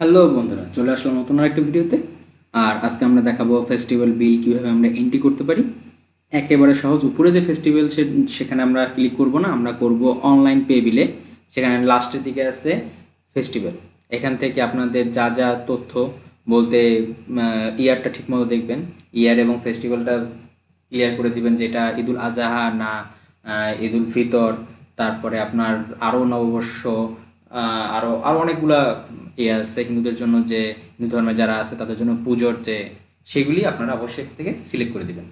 Hello বন্ধুরা, চলে আসলাম নতুন আরেকটা ভিডিওতে। আর আজকে আমরা দেখাবো ফেস্টিভ্যাল বিল কীভাবে আমরা এন্ট্রি করতে পারি। একেবারে সহজ, উপরে যে ফেস্টিভ্যাল সেখানে আমরা ক্লিক করব না, আমরা করব অনলাইন পে বিলে সেখানে লাস্টের দিকে আছে ফেস্টিভ্যাল এখান থেকে আপনাদের যা যা তথ্য বলতে ইয়ারটা ঠিকমতো দেখবেন। ইয়ার এবং ফেস্টিভ্যালটা ক্লিয়ার করে দিবেন যেটা ঈদুল আজহা না ঈদুল ফিতর। তারপরে আপনার আরও নববর্ষ আরও আরও অনেকগুলা ইয়ে আছে, হিন্দুদের জন্য যে হিন্দু ধর্মে যারা আছে তাদের জন্য পুজোর যে সেগুলি আপনারা অবশ্যই থেকে সিলেক্ট করে দিবেন।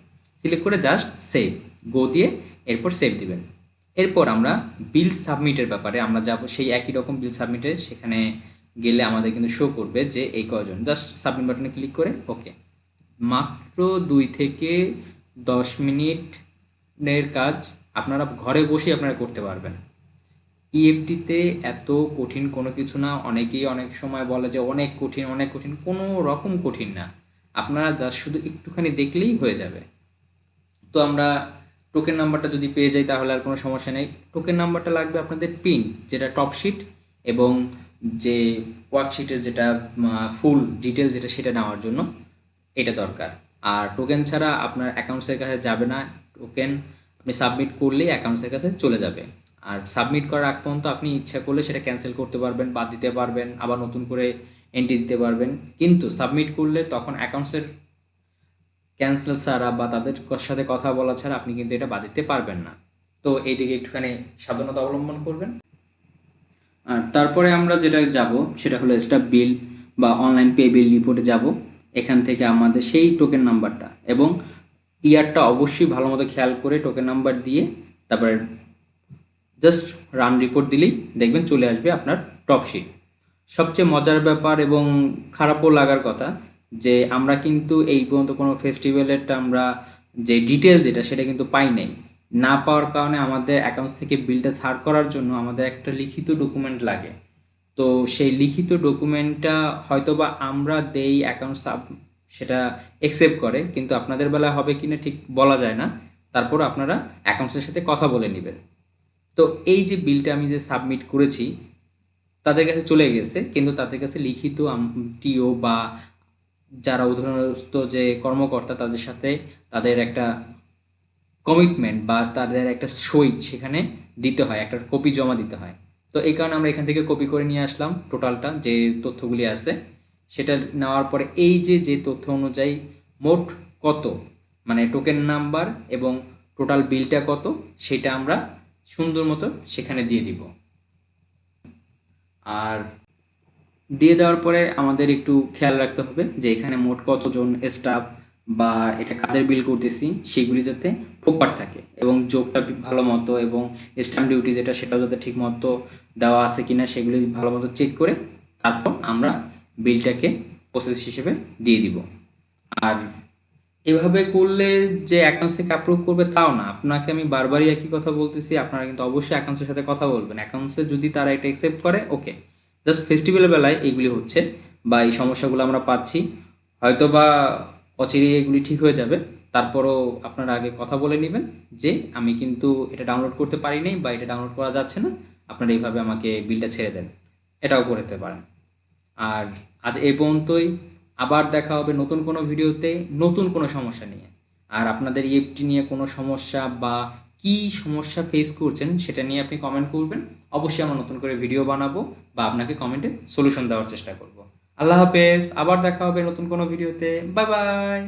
সিলেক্ট করে জাস্ট সেভ গো দিয়ে এরপর সেভ দিবেন। এরপর আমরা বিল সাবমিটের ব্যাপারে আমরা যাব, সেই একই রকম বিল সাবমিটে সেখানে গেলে আমাদের কিন্তু শো করবে যে এই কজন জাস্ট সাবমিট বাটনে ক্লিক করে ওকে মাত্র দুই থেকে দশ মিনিটের কাজ আপনারা ঘরে বসেই আপনারা করতে পারবেন। ইএফটিতে এত কঠিন কোনো কিছু না। অনেকেই অনেক সময় বলে যে অনেক কঠিন অনেক কঠিন, কোনো রকম কঠিন না। আপনারা জাস্ট শুধু একটুখানি দেখলেই হয়ে যাবে। তো আমরা টোকেন নাম্বারটা যদি পেয়ে যাই তাহলে আর কোনো সমস্যা নেই। টোকেন নাম্বারটা লাগবে আপনাদের পিন যেটা টপ শিট এবং যে ওয়ার্কশিটের যেটা ফুল ডিটেল যেটা সেটা নেওয়ার জন্য এটা দরকার। আর টোকেন ছাড়া আপনার অ্যাকাউন্টসের কাছে যাবে না। টোকেন আপনি সাবমিট করলেই অ্যাকাউন্টসের কাছে চলে যাবে। আর সাবমিট করার আগ পর্যন্ত আপনি ইচ্ছা করলে সেটা ক্যান্সেল করতে পারবেন, বাদ দিতে পারবেন, আবার নতুন করে এন্ট্রি দিতে পারবেন। কিন্তু সাবমিট করলে তখন অ্যাকাউন্টসের ক্যান্সেল ছাড়া বা তাদের সাথে কথা বলা ছাড়া আপনি কিন্তু এটা বাদ দিতে পারবেন না। তো এই দিকে একটুখানি সাবধানতা অবলম্বন করবেন। আর তারপরে আমরা যেটা যাব, সেটা হলো স্টাফ বিল বা অনলাইন পে বিল রিপোর্টে যাব। এখান থেকে আমাদের সেই টোকেন নাম্বারটা এবং ইয়ারটা অবশ্যই ভালো মতো খেয়াল করে টোকেন নাম্বার দিয়ে তারপরে জাস্ট রান রিপোর্ট দিলেই দেখবেন চলে আসবে আপনার টপ শিট সবচেয়ে মজার ব্যাপার এবং খারাপও লাগার কথা যে আমরা কিন্তু এই পর্যন্ত কোনো ফেস্টিভ্যালেরটা আমরা যে ডিটেল যেটা সেটা কিন্তু পাই নাই। না পাওয়ার কারণে আমাদের অ্যাকাউন্টস থেকে বিলটা ছাড় করার জন্য আমাদের একটা লিখিত ডকুমেন্ট লাগে। তো সেই লিখিত ডকুমেন্টটা হয়তোবা আমরা দেই অ্যাকাউন্ট সাব সেটা অ্যাকসেপ্ট করে, কিন্তু আপনাদের বেলায় হবে কিনা ঠিক বলা যায় না। তারপর আপনারা অ্যাকাউন্টসের সাথে কথা বলে নেবেন। তো এই যে বিলটা আমি যে সাবমিট করেছি, তাদের কাছে চলে গেছে, কিন্তু তাদের কাছে লিখিত টিও বা যারা উদাহরণস্থ যে কর্মকর্তা তাদের সাথে তাদের একটা কমিটমেন্ট বা তাদের একটা সই সেখানে দিতে হয়, একটা কপি জমা দিতে হয়। তো এই কারণে আমরা এখান থেকে কপি করে নিয়ে আসলাম টোটালটা যে তথ্যগুলি আছে। সেটা নেওয়ার পরে এই যে যে তথ্য অনুযায়ী মোট কত মানে টোকেন নাম্বার এবং টোটাল বিলটা কত, সেটা আমরা সুন্দর মতো সেখানে দিয়ে দিব। আর দিয়ে দেওয়ার পরে আমাদের একটু খেয়াল রাখতে হবে যে এখানে মোট কতজন স্টাফ বা এটা কাদের বিল করতেছি সেগুলি যাতে প্রপার থাকে এবং যোগটা ভালো মতো এবং স্ট্যাম্প ডিউটি যেটা সেটাও যাতে ঠিক মতো দেওয়া আছে কিনা সেগুলি ভালো মতো চেক করে তারপর আমরা বিলটাকে প্রসেস হিসেবে দিয়ে দিব। আর এভাবে করলে যে অ্যাকাউন্টস থেকে অ্যাপ্রুভ করবে তাও না। আপনাকে আমি বারবারই একই কথা বলতেছি, আপনারা কিন্তু অবশ্যই অ্যাকাউন্টসের সাথে কথা বলবেন। অ্যাকাউন্টসে যদি তারা এটা অ্যাকসেপ্ট করে ওকে জাস্ট ফেস্টিভ্যালের বেলায় এইগুলি হচ্ছে বা এই সমস্যাগুলো আমরা পাচ্ছি। হয়তো বা অচিরে এগুলি ঠিক হয়ে যাবে। তারপরও আপনারা আগে কথা বলে নেবেন যে, আমি কিন্তু এটা ডাউনলোড করতে পারি নাই বা এটা ডাউনলোড করা যাচ্ছে না। আপনারা এইভাবে আমাকে বিলটা ছেড়ে দেন। এটাও করতে পারেন। আর আজ এই পর্যন্তই। আবার দেখা হবে নতুন কোনো ভিডিওতে, নতুন কোনো সমস্যা নিয়ে। আর আপনাদের ইএফটি নিয়ে কোনো সমস্যা বা কি সমস্যা ফেস করছেন, সেটা নিয়ে আপনি কমেন্ট করবেন। অবশ্যই আমরা নতুন করে ভিডিও বানাবো বা আপনাকে কমেন্টে সলিউশন দেওয়ার চেষ্টা করব। আল্লাহ হাফেজ, আবার দেখা হবে নতুন কোনো ভিডিওতে। Bye bye